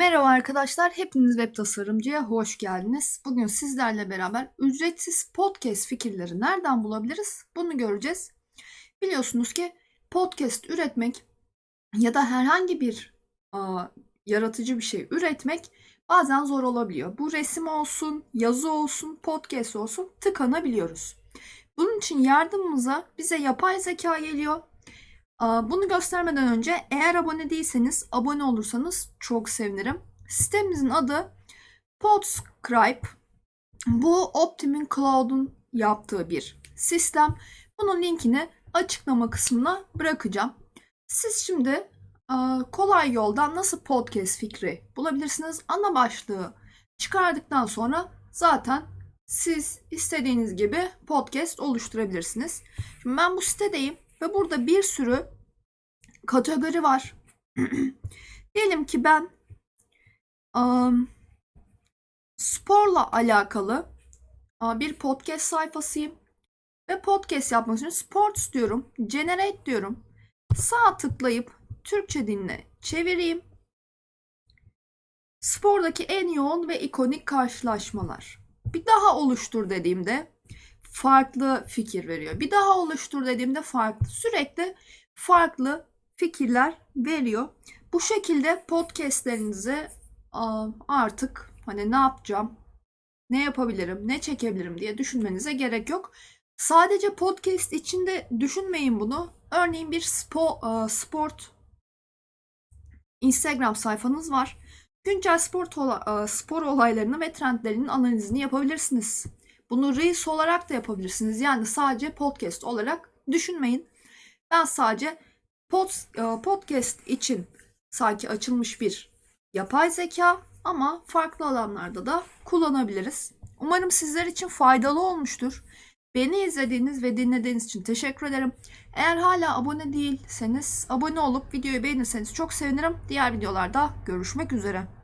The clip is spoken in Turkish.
Merhaba arkadaşlar, hepiniz web tasarımcıya hoş geldiniz. Bugün sizlerle beraber ücretsiz podcast fikirleri nereden bulabiliriz? Bunu göreceğiz. Biliyorsunuz ki podcast üretmek ya da herhangi bir aa, yaratıcı bir şey üretmek bazen zor olabiliyor. Bu resim olsun, yazı olsun, podcast olsun tıkanabiliyoruz. Bunun için yardımımıza bize yapay zeka geliyor. Bunu göstermeden önce eğer abone değilseniz abone olursanız çok sevinirim. Sitemizin adı Podscribe. Bu Optimum Cloud'un yaptığı bir sistem. Bunun linkini açıklama kısmına bırakacağım. Siz şimdi kolay yoldan nasıl podcast fikri bulabilirsiniz? Ana başlığı çıkardıktan sonra zaten siz istediğiniz gibi podcast oluşturabilirsiniz. Şimdi ben bu sitedeyim ve burada bir sürü kategori var. Diyelim ki ben am, sporla alakalı a, bir podcast sayfasıyım ve podcast yapmak için sports diyorum, generate diyorum. Sağ tıklayıp Türkçe dinle çevireyim. Spordaki en yoğun ve ikonik karşılaşmalar. Bir daha oluştur dediğimde farklı fikir veriyor. Bir daha oluştur dediğimde farklı. Sürekli farklı fikirler veriyor. Bu şekilde podcastlerinizi artık hani ne yapacağım, ne yapabilirim, ne çekebilirim diye düşünmenize gerek yok. Sadece podcast içinde düşünmeyin bunu. Örneğin bir spo, sport Instagram sayfanız var. Güncel spor, spor olaylarını ve trendlerinin analizini yapabilirsiniz. Bunu Reels olarak da yapabilirsiniz. Yani sadece podcast olarak düşünmeyin. Ben sadece pod, e, podcast için sanki açılmış bir yapay zeka ama farklı alanlarda da kullanabiliriz. Umarım sizler için faydalı olmuştur. Beni izlediğiniz ve dinlediğiniz için teşekkür ederim. Eğer hala abone değilseniz abone olup videoyu beğenirseniz çok sevinirim. Diğer videolarda görüşmek üzere.